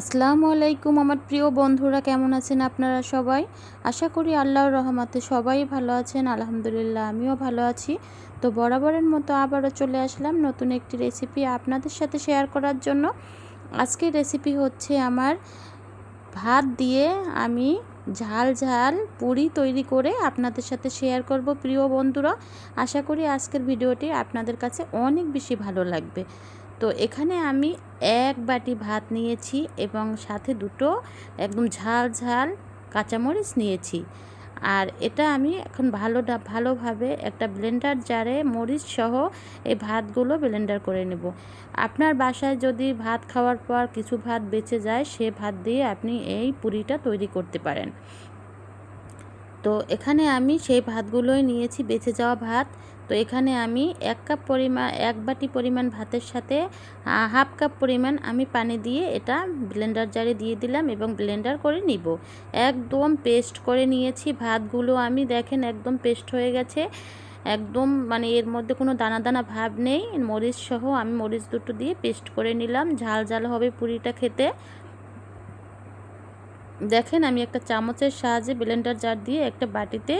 আসসালামু আলাইকুম আমার প্রিয় বন্ধুরা, কেমন আছেন আপনারা সবাই? আশা করি আল্লাহর রহমাতে সবাই ভালো আছেন, আলহামদুলিল্লাহ আমিও ভালো আছি। তো বরাবরের মতো আবারও চলে আসলাম নতুন একটি রেসিপি আপনাদের সাথে শেয়ার করার জন্য। আজকের রেসিপি হচ্ছে আমার ভাত দিয়ে আমি ঝাল ঝাল পুরি তৈরি করে আপনাদের সাথে শেয়ার করব, প্রিয় বন্ধুরা। আশা করি আজকের ভিডিওটি আপনাদের কাছে অনেক বেশি ভালো লাগবে। তো এখানে আমি এক বাটি ভাত নিয়েছি এবং সাথে দুটো একদম ঝাল ঝাল কাঁচামরিচ নিয়েছি। আর এটা আমি এখন ভালো ভালোভাবে একটা ব্লেন্ডার জারে মরিচ সহ এই ভাতগুলো ব্লেন্ডার করে নেব। আপনার বাসায় যদি ভাত খাওয়ার পর কিছু ভাত বেঁচে যায়, সে ভাত দিয়ে আপনি এই পুরিটা তৈরি করতে পারেন। তো এখানে আমি সেই ভাতগুলোই নিয়েছি, বেঁচে যাওয়া ভাত। তো এখানে আমি এক কাপ পরিমাণ এক বাটি পরিমাণ ভাতের সাথে হাফ কাপ পরিমাণ আমি পানি দিয়ে এটা ব্লেন্ডার জারে দিয়ে দিলাম এবং ব্লেন্ডার করে নিব। একদম পেস্ট করে নিয়েছি ভাতগুলো আমি, দেখেন একদম পেস্ট হয়ে গেছে। একদম মানে এর মধ্যে কোনো দানা দানা ভাব নেই মরিচ সহ আমি মরিচ দুটো দিয়ে পেস্ট করে নিলাম। ঝাল ঝাল হবে পুরিটা খেতে। দেখেন, আমি একটা চামচের সাহায্যে ব্লেন্ডার জার দিয়ে একটা বাটিতে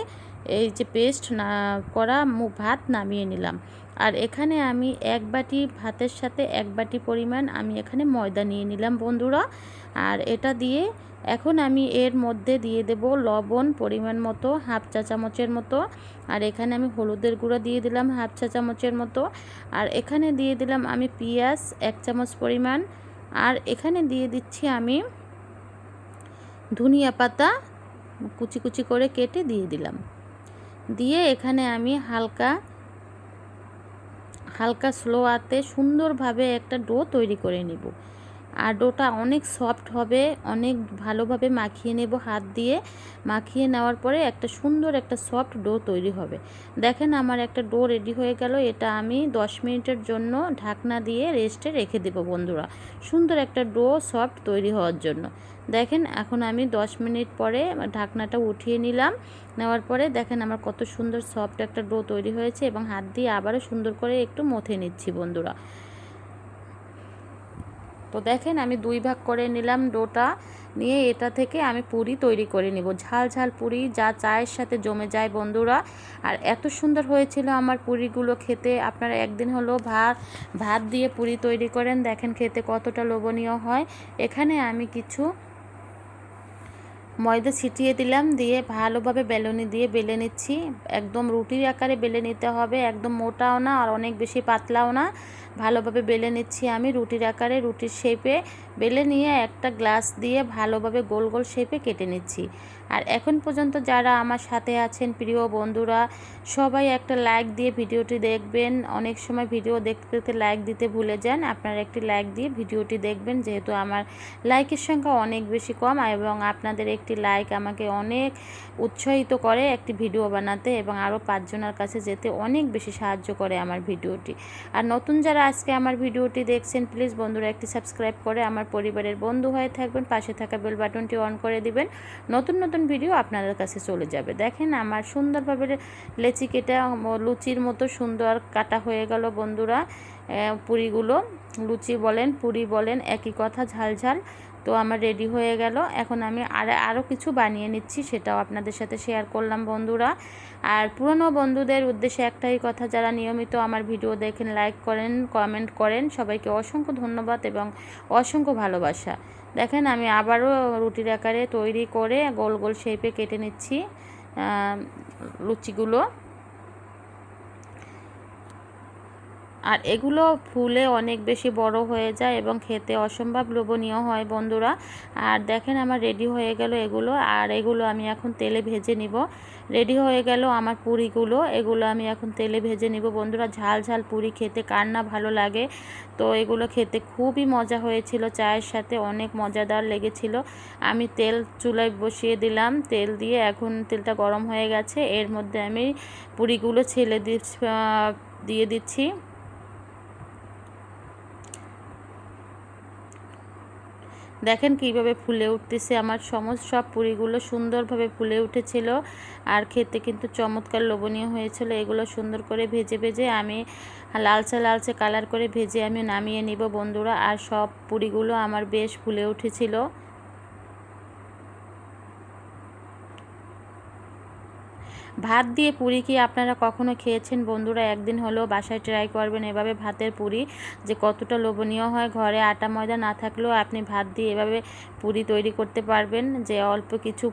এই যে পেস্ট না করা ভাত নামিয়ে নিলাম। আর এখানে আমি এক বাটি ভাতের সাথে এক বাটি পরিমাণ আমি এখানে ময়দা নিয়ে নিলাম বন্ধুরা। আর এটা দিয়ে এখন আমি এর মধ্যে দিয়ে দেব লবণ পরিমাণ মতো, হাফ চা চামচের মতো। আর এখানে আমি হলুদের গুঁড়ো দিয়ে দিলাম হাফ চা চামচের মতো। আর এখানে দিয়ে দিলাম আমি পেঁয়াজ এক চামচ পরিমাণ। আর এখানে দিয়ে দিচ্ছি আমি ধনিয়া পাতা কুচি কুচি করে কেটে দিয়ে দিলাম। দিয়ে এখানে আমি হালকা হালকা স্লো আতে সুন্দরভাবে একটা ডো তৈরি করে নিব। আর ডোটা অনেক সফট হবে, অনেক ভালোভাবে মাখিয়ে নেব হাত দিয়ে। মাখিয়ে নেওয়ার পরে একটা সুন্দর একটা সফট ডো তৈরি হবে। দেখেন আমার একটা ডো রেডি হয়ে গেল, এটা আমি 10 মিনিটের জন্য ঢাকনা দিয়ে রেস্টে রেখে দেব বন্ধুরা। সুন্দর একটা ডো সফট তৈরি হওয়ার জন্য। দেখেন এখন আমি 10 মিনিট পরে ঢাকনাটা উঠিয়ে নিলাম। নেওয়ার পরে দেখেন আমার কত সুন্দর সফট একটা ডো তৈরি হয়েছে এবং হাত দিয়ে আবারও সুন্দর করে একটু মথে নিচ্ছি বন্ধুরা। তো দেখেন আমি দুই ভাগ করে নিলাম ডোটা, নিয়ে এটা থেকে আমি পুরি তৈরি করে নিব। ঝাল ঝাল পুরি যা চায়ের সাথে জমে যায় বন্ধুরা। আর এত সুন্দর হয়েছিল আমার পুরিগুলো খেতে। আপনারা একদিন হলো ভাত ভাত দিয়ে পুরি তৈরি করেন, দেখেন খেতে কতটা লোভনীয় হয়। এখানে আমি কিছু ময়দা ছিটিয়ে দিলাম, দিয়ে ভালোভাবে বেলনি দিয়ে বেলে নিচ্ছি। একদম রুটির আকারে বেলে নিতে হবে, একদম মোটাও না আর অনেক বেশি পাতলাও না। ভালোভাবে বেলে নিচ্ছি আমি রুটির আকারে, রুটির শেপে বেলে নিয়ে একটা গ্লাস দিয়ে ভালোভাবে গোল গোল শেপে কেটে নিচ্ছি। আর এখন পর্যন্ত যারা আমার সাথে আছেন, প্রিয় বন্ধুরা, সবাই একটা লাইক দিয়ে ভিডিওটি দেখবেন। অনেক সময় ভিডিও দেখতে দেখতে লাইক দিতে ভুলে যান। আপনারা একটি লাইক দিয়ে ভিডিওটি দেখবেন, যেহেতু আমার লাইকের সংখ্যা অনেক বেশি কম এবং আপনাদের একটি লাইক আমাকে অনেক উৎসাহিত করে একটি ভিডিও বানাতে এবং আরও পাঁচজনের কাছে যেতে অনেক বেশি সাহায্য করে আমার ভিডিওটি। আর নতুন যারা আজকে আমার ভিডিওটি দেখছেন প্লিজ বন্ধুরা একটি সাবস্ক্রাইব করে আমার পরিবারের বন্ধু হয়ে থাকবেন, পাশে থাকা বেল বাটনটি অন করে দিবেন। নতুন নতুন ভিডিও আপনাদের কাছে চলে যাবে। দেখেন আমার সুন্দরভাবে লেচি কেটে লুচির মতো সুন্দর কাটা হয়ে গেল বন্ধুরা। পুরিগুলো, লুচি বলেন, পুরি বলেন, একই কথা, ঝাল ঝাল। তো আমার রেডি হয়ে গেল। এখন আমি আর আরও কিছু বানিয়ে নিচ্ছি, সেটাও আপনাদের সাথে শেয়ার করলাম বন্ধুরা। আর পুরনো বন্ধুদের উদ্দেশ্যে একটাই কথা, যারা নিয়মিত আমার ভিডিও দেখেন লাইক করেন কমেন্ট করেন, সবাইকে অসংখ্য ধন্যবাদ এবং অসংখ্য ভালোবাসা। দেখেন আমি আবারও রুটির আকারে তৈরি করে গোল গোল শেপে কেটে নিচ্ছি লুচিগুলো। আর এগুলো ফুলে অনেক বেশি বড় হয়ে যায় এবং খেতে অসম্ভব লোভনীয় হয় বন্ধুরা। আর দেখেন আমার রেডি হয়ে গেল এগুলো, আর এগুলো আমি এখন তেলে ভেজে নিব। রেডি হয়ে গেল আমার পুরিগুলো, এগুলো আমি এখন তেলে ভেজে নিব। বন্ধুরা, ঝাল ঝাল পুরি খেতে কার না ভালো লাগে। তো এগুলো খেতে খুবই মজা হয়েছিল, চায়ের সাথে অনেক মজাদার লেগেছিল। আমি তেল চুলায় বসিয়ে দিলাম, তেল দিয়ে এখন তেলটা গরম হয়ে গেছে। এর মধ্যে আমি পুরিগুলো ছেলে দিয়ে দিচ্ছি। দেখেন কীভাবে ফুলে উঠতেছে আমার সমস্ত সব পুরিগুলো সুন্দরভাবে ফুলে উঠেছিল। আর খেতে কিন্তু চমৎকার লোভনীয় হয়েছিল। এগুলো সুন্দর করে ভেজে ভেজে আমি লালচে লালচে কালার করে ভেজে আমি নামিয়ে নিব বন্ধুরা। আর সব পুরিগুলো আমার বেশ ফুলে উঠেছিল। ভাত দিয়ে পুরি কি আপনারা কখনো খেয়েছেন? বন্ধুরা, একদিন হলেও বাসায় ট্রাই করবেন এভাবে ভাতের পুরি, যে কতটা লোভনীয় হয়। ঘরে আটা ময়দা না থাকলেও আপনি ভাত দিয়ে এভাবে পুরি তৈরি করতে পারবেন। যে অল্প কিছু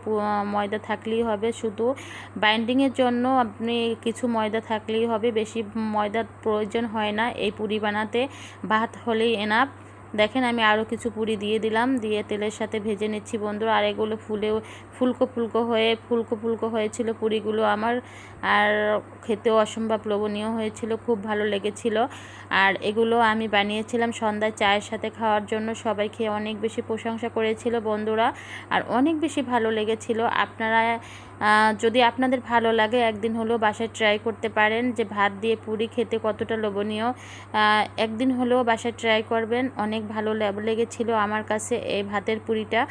ময়দা থাকলেই হবে। শুধু বাইন্ডিংয়ের জন্য আপনি কিছু ময়দা থাকলেই হবে। বেশি ময়দার প্রয়োজন হয় না। এই পুরি বানাতে ভাত হলেই এনাফ দেখেন আমি আরও কিছু পুরি দিয়ে দিলাম, দিয়ে তেলের সাথে ভেজে নিচ্ছি বন্ধুরা। আর এগুলো ফুলেও ফুলকো ফুলকো হয়ে, ফুলকো ফুলকো হয়েছিল পুরিগুলো আমার। আর খেতেও অসম্ভব লোভনীয় হয়েছিল, খুব ভালো লেগেছিল। আর এগুলো আমি বানিয়েছিলাম সন্ধ্যায় চায়ের সাথে খাওয়ার জন্য। সবাই খেয়ে অনেক বেশি প্রশংসা করেছিল বন্ধুরা, আর অনেক বেশি ভালো লেগেছিল। আপনারা যদি আপনাদের ভালো লাগে, একদিন হলেও বাসায় ট্রাই করতে পারেন যে ভাত দিয়ে পুরি খেতে কতটা লোভনীয়। একদিন হলেও বাসায় ট্রাই করবেন। অনেক ভালো লেগেছিল আমার কাছে এই ভাতের পুরিটা।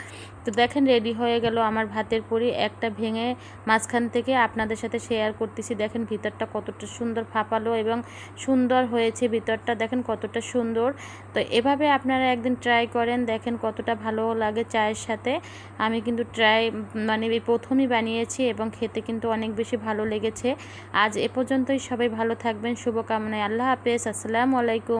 তো দেখেন রেডি হয়ে গেল আমার ভাতের পুরি। একটা ভেঙে মাঝখান থেকে আপনাদের সাথে শেয়ার করতেছি। দেখেন, ভিতরটা কতটা সুন্দর ফাঁপালো এবং সুন্দর হয়েছে ভিতরটা। দেখেন, কতটা সুন্দর। তো এভাবে আপনারা একদিন ট্রাই করেন। দেখেন, কতটা ভালো লাগে চায়ের সাথে। আমি কিন্তু ট্রাই মানে এই প্রথমই বানিয়েছি এবং খেতে কিন্তু অনেক বেশি ভালো লেগেছে। আজ এ পর্যন্তই সবাই ভালো থাকবেন। শুভকামনায়। আল্লাহ হাফেজ। আসসালামু আলাইকুম।